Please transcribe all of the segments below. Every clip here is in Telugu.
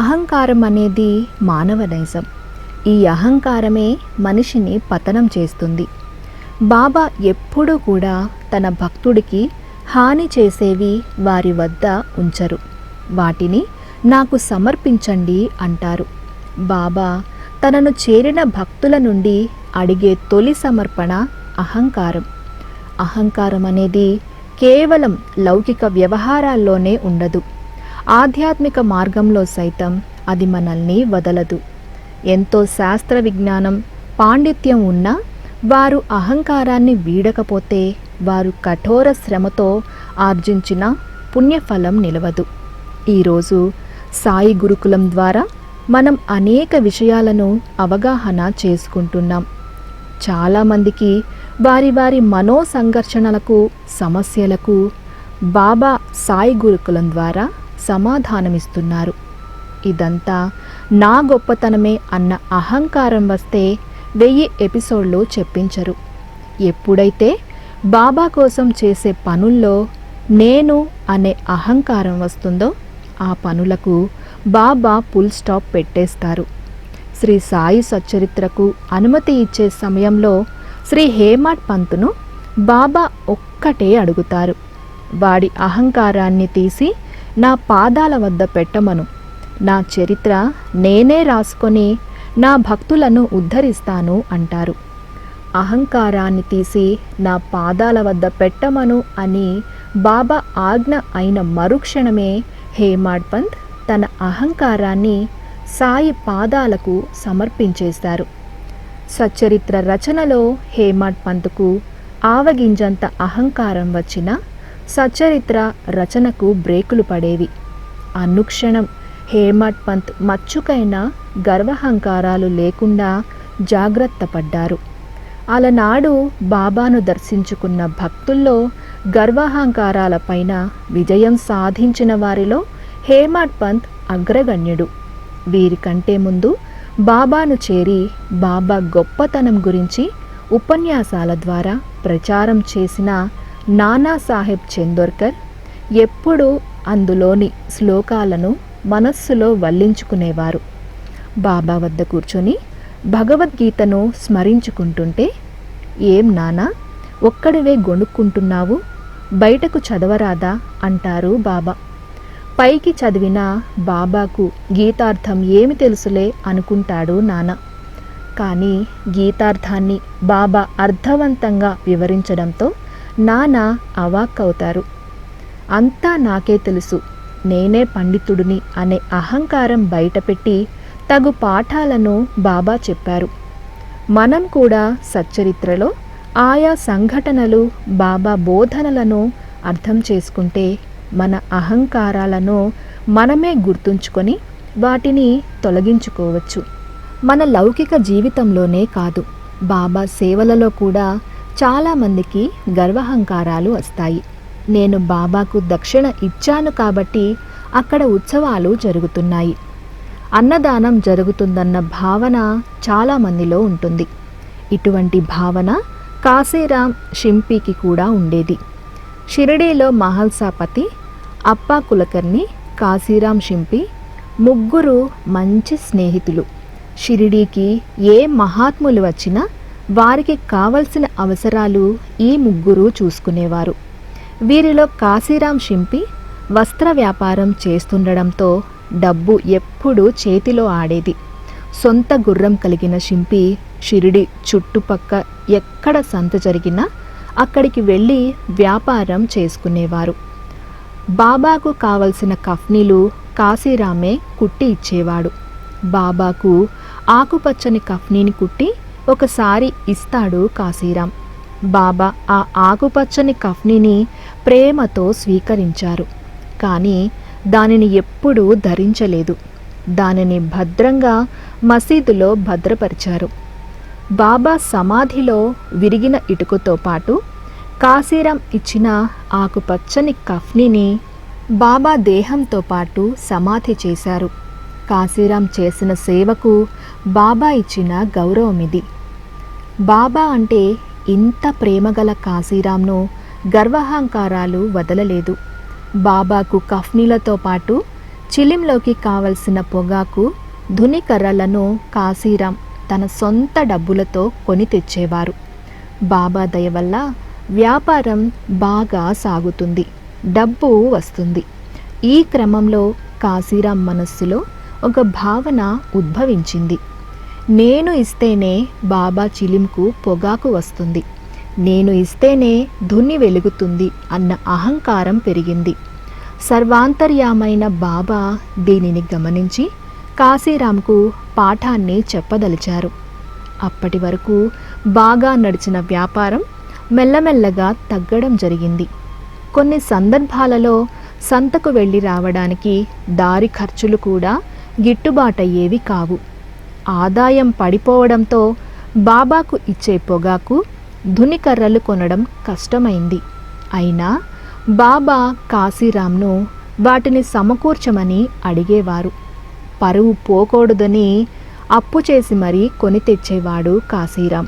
అహంకారం అనేది మానవ నైజం ఈ అహంకారమే మనిషిని పతనం చేస్తుంది. బాబా ఎప్పుడూ కూడా తన భక్తుడికి హాని చేసేవి వారి వద్ద ఉంచరు. వాటిని నాకు సమర్పించండి అంటారు. బాబా తనను చేరిన భక్తుల నుండి అడిగే తొలి సమర్పణ అహంకారం. అహంకారం అనేది కేవలం లౌకిక వ్యవహారాల్లోనే ఉండదు. ఆధ్యాత్మిక మార్గంలో సైతం అది మనల్ని వదలదు. ఎంతో శాస్త్ర విజ్ఞానం పాండిత్యం ఉన్నా వారు అహంకారాన్ని వీడకపోతే వారు కఠోర శ్రమతో ఆర్జించిన పుణ్యఫలం నిలవదు. ఈరోజు సాయి గురుకులం ద్వారా మనం అనేక విషయాలను అవగాహన చేసుకుంటున్నాం. చాలామందికి వారి వారి మనో సంఘర్షణలకు సమస్యలకు బాబా సాయి గురుకులం ద్వారా సమాధానమిస్తున్నారు. ఇదంతా నా గొప్పతనమే అన్న అహంకారం వస్తే వెయ్యి ఎపిసోడ్లు చెప్పించరు. ఎప్పుడైతే బాబా కోసం చేసే పనుల్లో నేను అనే అహంకారం వస్తుందో ఆ పనులకు బాబా ఫుల్ స్టాప్ పెట్టేస్తారు. శ్రీ సాయి సచ్చరిత్రకు అనుమతి ఇచ్చే సమయంలో శ్రీ హేమాడ్ పంతును బాబా ఒక్కటే అడుగుతారు. వాడి అహంకారాన్ని తీసి నా పాదాల వద్ద పెట్టమను. నా చరిత్ర నేనే రాసుకొని నా భక్తులను ఉద్ధరిస్తాను అంటారు. అహంకారాన్ని తీసి నా పాదాల వద్ద పెట్టమను అని బాబా ఆజ్ఞ అయిన మరుక్షణమే హేమాడ్ పంత్ తన అహంకారాన్ని సాయి పాదాలకు సమర్పించేశారు సచ్చరిత్ర రచనలో హేమాడ్ పంత్కు ఆవగింజంత అహంకారం వచ్చిన సచ్చరిత్ర రచనకు బ్రేకులు పడేవి. అనుక్షణం హేమట్ పంత్ మచ్చుకైన గర్వహంకారాలు లేకుండా జాగ్రత్త పడ్డారు. అలనాడు బాబాను దర్శించుకున్న భక్తుల్లో గర్వహంకారాలపైన విజయం సాధించిన వారిలో హేమాడ్ పంత్ అగ్రగణ్యుడు. వీరికంటే ముందు బాబాను చేరి బాబా గొప్పతనం గురించి ఉపన్యాసాల ద్వారా ప్రచారం చేసిన నానాసాహెబ్ చందోర్కర్ ఎప్పుడూ అందులోని శ్లోకాలను మనస్సులో వల్లించుకునేవారు. బాబా వద్ద కూర్చొని భగవద్గీతను స్మరించుకుంటుంటే ఏం నానా ఒక్కడివే గొణుక్కుంటున్నావు? బయటకు చదవరాదా? అంటారు బాబా. పైకి చదివిన బాబాకు గీతార్థం ఏమి తెలుసులే? అనుకుంటాడు నాన్న కానీ గీతార్థాన్ని బాబా అర్థవంతంగా వివరించడంతో నాన్న అవాక్కవుతారు. అంతా నాకే తెలుసు. నేనే పండితుడిని అనే అహంకారం బయటపెట్టి తగు పాఠాలను బాబా చెప్పారు. మనం కూడా సచ్చరిత్రలో ఆయా సంఘటనలు బాబా బోధనలను అర్థం చేసుకుంటే మన అహంకారాలను మనమే గుర్తుంచుకొని వాటిని తొలగించుకోవచ్చు. మన లౌకిక జీవితంలోనే కాదు బాబా సేవలలో కూడా చాలామందికి గర్వహంకారాలు వస్తాయి. నేను బాబాకు దక్షిణ ఇచ్చాను కాబట్టి అక్కడ ఉత్సవాలు జరుగుతున్నాయి. అన్నదానం జరుగుతుందన్న భావన చాలామందిలో ఉంటుంది. ఇటువంటి భావన కాశీరాం షింపీకి కూడా ఉండేది. షిరిడీలో మహల్సాపతి అప్పా కులకర్ణి కాశీరాం షింపి ముగ్గురు మంచి స్నేహితులు. షిరిడీకి ఏ మహాత్ములు వచ్చినా వారికి కావలసిన అవసరాలు ఈ ముగ్గురు చూసుకునేవారు. వీరిలో కాశీరాం షింపి వస్త్ర వ్యాపారం చేస్తుండడంతో డబ్బు ఎప్పుడూ చేతిలో ఆడేది. సొంత గుర్రం కలిగిన షింపి షిరిడి చుట్టుపక్క ఎక్కడ సంత జరిగినా అక్కడికి వెళ్ళి వ్యాపారం చేసుకునేవారు. బాబాకు కావలసిన కఫ్నీలు కాశీరామే కుట్టి ఇచ్చేవాడు. బాబాకు ఆకుపచ్చని కఫ్నీని కుట్టి ఒకసారి ఇస్తాడు కాశీరాం. బాబా ఆ ఆకుపచ్చని కఫ్నీని ప్రేమతో స్వీకరించారు. కానీ దానిని ఎప్పుడూ ధరించలేదు. దానిని భద్రంగా మసీదులో భద్రపరిచారు. బాబా సమాధిలో విరిగిన ఇటుకతో పాటు కాశీరాం ఇచ్చిన ఆకుపచ్చని కఫ్నీని బాబా దేహంతో పాటు సమాధి చేశారు. కాశీరాం చేసిన సేవకు బాబా ఇచ్చిన గౌరవం ఇది బాబా అంటే ఇంత ప్రేమగల కాశీరామ్ను గర్వహంకారాలు వదలలేదు. బాబాకు కఫ్నీలతో పాటు చిలింలోకి కావలసిన పొగాకు ధునికర్రలను కాశీరాం తన సొంత డబ్బులతో కొని తెచ్చేవారు. బాబా దయ వల్ల వ్యాపారం బాగా సాగుతుంది డబ్బు వస్తుంది. ఈ క్రమంలో కాశీరాం మనస్సులో ఒక భావన ఉద్భవించింది. నేను ఇస్తేనే బాబా చిలింకు పొగాకు వస్తుంది. నేను ఇస్తేనే దున్ని వెలుగుతుంది అన్న అహంకారం పెరిగింది. సర్వాంతర్యామైన బాబా దీనిని గమనించి కాశీరాంకు పాఠాన్ని చెప్పదలిచారు. అప్పటి వరకు బాగా నడిచిన వ్యాపారం మెల్లమెల్లగా తగ్గడం జరిగింది. కొన్ని సందర్భాలలో సంతకు వెళ్ళి రావడానికి దారి ఖర్చులు కూడా గిట్టుబాటయ్యేవి కావు. ఆదాయం పడిపోవడంతో బాబాకు ఇచ్చే పొగాకు ధునికర్రలు కొనడం కష్టమైంది. అయినా బాబా కాశీరామ్ను వాటిని సమకూర్చమని అడిగేవారు. పరువు పోకూడదని అప్పు చేసి మరీ కొని తెచ్చేవాడు కాశీరాం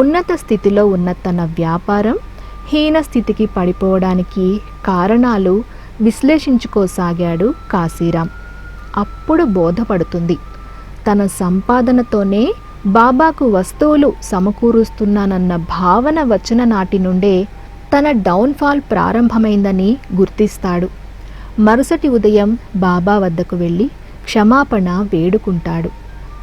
ఉన్నత స్థితిలో ఉన్న తన వ్యాపారం హీన స్థితికి పడిపోవడానికి కారణాలు విశ్లేషించుకోసాగాడు కాశీరాం అప్పుడు బోధపడుతుంది. తన సంపాదనతోనే బాబాకు వస్తువులు సమకూరుస్తున్నానన్న భావన వచ్చిన నాటి నుండే తన డౌన్ఫాల్ ప్రారంభమైందని గుర్తిస్తాడు. మరుసటి ఉదయం బాబా వద్దకు వెళ్ళి క్షమాపణ వేడుకుంటాడు.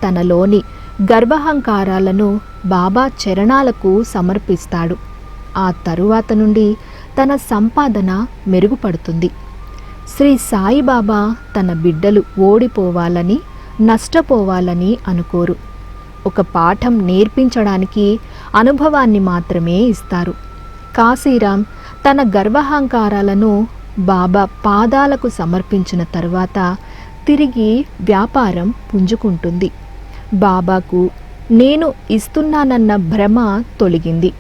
తనలోని గర్వహంకారాలను బాబా చరణాలకు సమర్పిస్తాడు. ఆ తరువాత నుండి తన సంపాదన మెరుగుపడుతుంది. శ్రీ సాయిబాబా తన బిడ్డలు ఓడిపోవాలని నష్టపోవాలని అనుకోరు. ఒక పాఠం నేర్పించడానికి అనుభవాన్ని మాత్రమే ఇస్తారు. కాశీరాం తన గర్వహంకారాలను బాబా పాదాలకు సమర్పించిన తర్వాత తిరిగి వ్యాపారం పుంజుకుంటుంది. బాబాకు నేను ఇస్తున్నానన్న భ్రమ తొలగింది.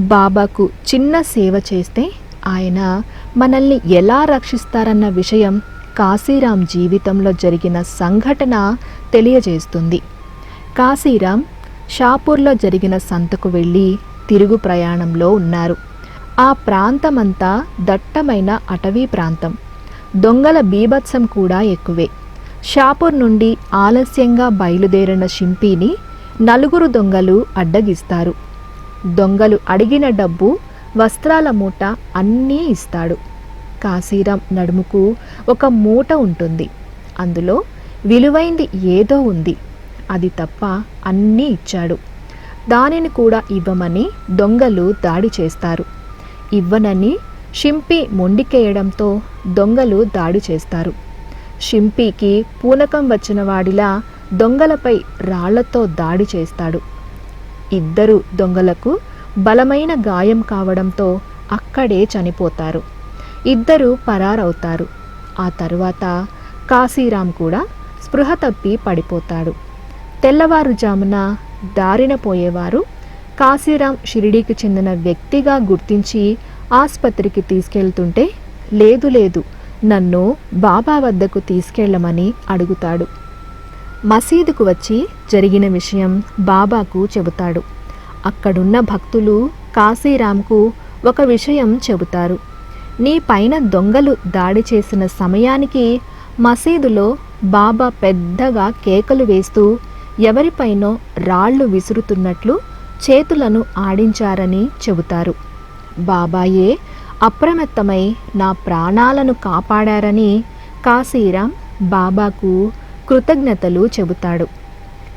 బాబాకు చిన్న సేవ చేస్తే ఆయన మనల్ని ఎలా రక్షిస్తారన్న విషయం కాశీరాం జీవితంలో జరిగిన సంఘటన తెలియజేస్తుంది. కాశీరాం షాపూర్లో జరిగిన సంతకు వెళ్ళి తిరుగు ప్రయాణంలో ఉన్నారు. ఆ ప్రాంతమంతా దట్టమైన అటవీ ప్రాంతం. దొంగల బీభత్సం కూడా ఎక్కువే. షాపూర్ నుండి ఆలస్యంగా బయలుదేరిన షింపీని నలుగురు దొంగలు అడ్డగిస్తారు. దొంగలు అడిగిన డబ్బు వస్త్రాల మూట అన్నీ ఇస్తాడు. కాశీరాం నడుముకు ఒక మూట ఉంటుంది. అందులో విలువైంది ఏదో ఉంది. అది తప్ప అన్నీ ఇచ్చాడు. దానిని కూడా ఇవ్వమని దొంగలు దాడి చేస్తారు. ఇవ్వనని షింపి మొండికేయడంతో దొంగలు దాడి చేస్తారు. షింపికి పూనకం వచ్చిన వాడిలా దొంగలపై రాళ్ళతో దాడి చేస్తాడు. ఇద్దరు దొంగలకు బలమైన గాయం కావడంతో అక్కడే చనిపోతారు. ఇద్దరు పరారవుతారు. ఆ తరువాత కాశీరాం కూడా స్పృహ తప్పి పడిపోతాడు. తెల్లవారుజామున దారిన పోయేవారు కాశీరాం షిరిడీకి చెందిన వ్యక్తిగా గుర్తించి ఆసుపత్రికి తీసుకెళ్తుంటే లేదు లేదు నన్ను బాబా వద్దకు తీసుకెళ్ళమని అడుగుతాడు. మసీదుకు వచ్చి జరిగిన విషయం బాబాకు చెబుతాడు. అక్కడున్న భక్తులు కాశీరాంకు ఒక విషయం చెబుతారు. నీ పైన దొంగలు దాడి చేసిన సమయానికి మసీదులో బాబా పెద్దగా కేకలు వేస్తూ ఎవరిపైనో రాళ్ళు విసురుతున్నట్లు చేతులను ఆడించారని చెబుతారు. బాబాయే అప్రమత్తమై నా ప్రాణాలను కాపాడారని కాశీరాం బాబాకు కృతజ్ఞతలు చెబుతాడు.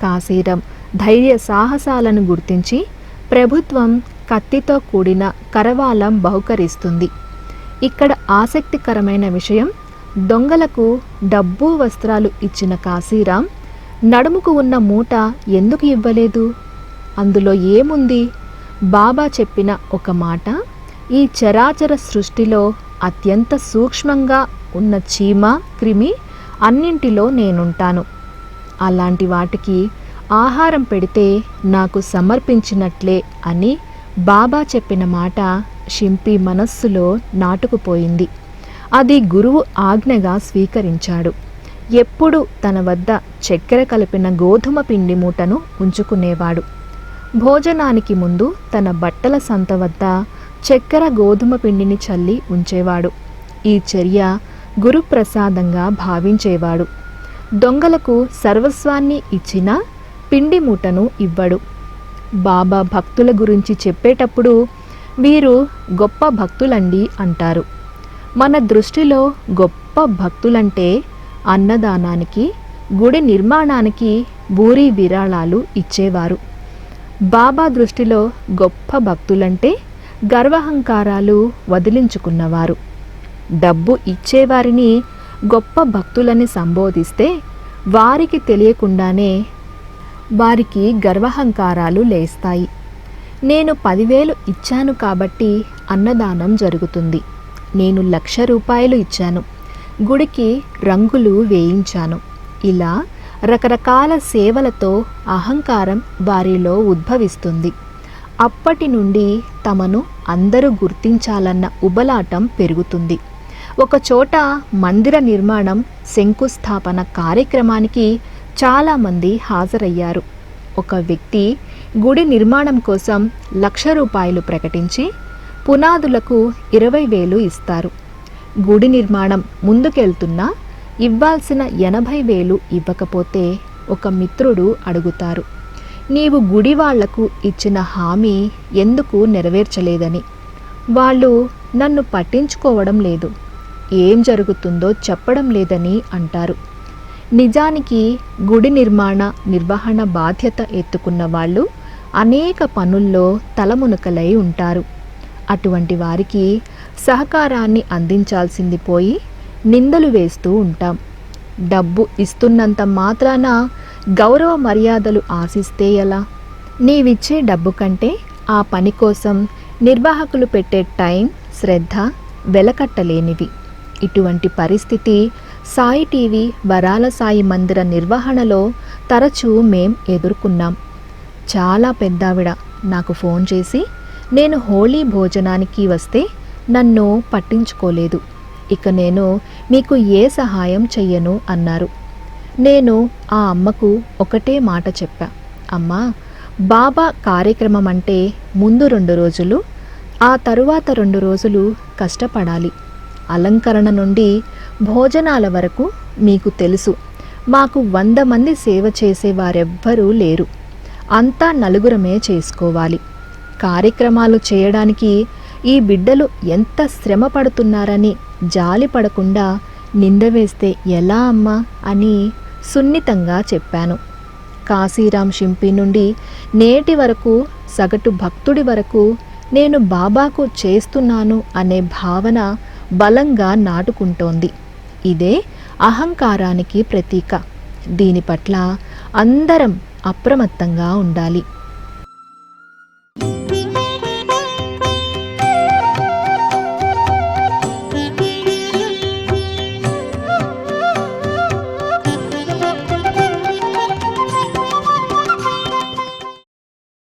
కాశీరాం ధైర్య సాహసాలను గుర్తించి ప్రభుత్వం కత్తితో కూడిన కరవాలం బహుకరిస్తుంది. ఇక్కడ ఆసక్తికరమైన విషయం దొంగలకు డబ్బు వస్త్రాలు ఇచ్చిన కాశీరాం నడుముకు ఉన్న మూట ఎందుకు ఇవ్వలేదు? అందులో ఏముంది? బాబా చెప్పిన ఒక మాట ఈ చరాచర సృష్టిలో అత్యంత సూక్ష్మంగా ఉన్న చీమ క్రిమి అన్నింటిలో నేనుంటాను. అలాంటి వాటికి ఆహారం పెడితే నాకు సమర్పించినట్లే అని బాబా చెప్పిన మాట షింపి మనస్సులో నాటుకుపోయింది. అది గురువు ఆజ్ఞగా స్వీకరించాడు. ఎప్పుడు తన వద్ద చక్కెర కలిపిన గోధుమ పిండి మూటను ఉంచుకునేవాడు. భోజనానికి ముందు తన బట్టల సంత వద్ద చక్కెర గోధుమ పిండిని చల్లి ఉంచేవాడు. ఈ చర్య గురుప్రసాదంగా భావించేవాడు. దొంగలకు సర్వస్వాన్ని ఇచ్చినా పిండి మూటను ఇవ్వడు. బాబా భక్తుల గురించి చెప్పేటప్పుడు వీరు గొప్ప భక్తులండి అంటారు. మన దృష్టిలో గొప్ప భక్తులంటే అన్నదానానికి గుడి నిర్మాణానికి భూరి విరాళాలు ఇచ్చేవారు. బాబా దృష్టిలో గొప్ప భక్తులంటే గర్వహంకారాలు వదిలించుకున్నవారు. డబ్బు ఇచ్చేవారిని గొప్ప భక్తులని సంబోధిస్తే వారికి తెలియకుండానే వారికి గర్వహంకారాలు లేస్తాయి. నేను పదివేలు ఇచ్చాను కాబట్టి అన్నదానం జరుగుతుంది. నేను లక్ష రూపాయలు ఇచ్చాను. గుడికి రంగులు వేయించాను. ఇలా రకరకాల సేవలతో అహంకారం వారిలో ఉద్భవిస్తుంది. అప్పటి నుండి తమను అందరూ గుర్తించాలన్న ఉబలాటం పెరుగుతుంది. ఒకచోట మందిర నిర్మాణం శంకుస్థాపన కార్యక్రమానికి చాలామంది హాజరయ్యారు. ఒక వ్యక్తి గుడి నిర్మాణం కోసం లక్ష రూపాయలు ప్రకటించి పునాదులకు ఇరవై వేలు ఇస్తారు. గుడి నిర్మాణం ముందుకెళ్తున్నా ఇవ్వాల్సిన ఎనభై వేలు ఇవ్వకపోతే ఒక మిత్రుడు అడుగుతారు నీవు గుడి వాళ్ళకు ఇచ్చిన హామీ ఎందుకు నెరవేర్చలేదని? వాళ్ళు నన్ను పట్టించుకోవడం లేదు. ఏం జరుగుతుందో చెప్పడం లేదని అంటారు. నిజానికి గుడి నిర్మాణ నిర్వహణ బాధ్యత ఎత్తుకున్న వాళ్ళు అనేక పనుల్లో తలమునకలై ఉంటారు. అటువంటి వారికి సహకారాన్ని అందించాల్సింది పోయి నిందలు వేస్తూ ఉంటాం. డబ్బు ఇస్తున్నంత మాత్రాన గౌరవ మర్యాదలు ఆశిస్తే ఎలా? నీవిచ్చే డబ్బు కంటే ఆ పని కోసం నిర్వాహకులు పెట్టే టైం శ్రద్ధ వెలకట్టలేనివి. ఇటువంటి పరిస్థితి సాయి టీవీ వరాల సాయి మందిర నిర్వహణలో తరచూ మేం ఎదుర్కొన్నాం. చాలా పెద్దావిడ. నాకు ఫోన్ చేసి నేను హోళీ భోజనానికి వస్తే నన్ను పట్టించుకోలేదు. ఇక నేను మీకు ఏ సహాయం చెయ్యను అన్నారు. నేను ఆ అమ్మకు ఒకటే మాట చెప్పా. అమ్మా బాబా కార్యక్రమం అంటే ముందు రెండు రోజులు ఆ తరువాత రెండు రోజులు కష్టపడాలి. అలంకరణ నుండి భోజనాల వరకు మీకు తెలుసు. మాకు వంద మంది సేవ చేసేవారెవ్వరూ లేరు. అంతా నలుగురమే చేసుకోవాలి. కార్యక్రమాలు చేయడానికి ఈ బిడ్డలు ఎంత శ్రమ పడుతున్నారని జాలి పడకుండా నింద వేస్తే ఎలా అమ్మా అని సున్నితంగా చెప్పాను. కాశీరాం షింపి నుండి నేటి వరకు సగటు భక్తుడి వరకు నేను బాబాకు చేస్తున్నాను అనే భావన బలంగా నాటుకుంటోంది. ఇదే అహంకారానికి ప్రతీక. దీని పట్ల అందరం అప్రమత్తంగా ఉండాలి.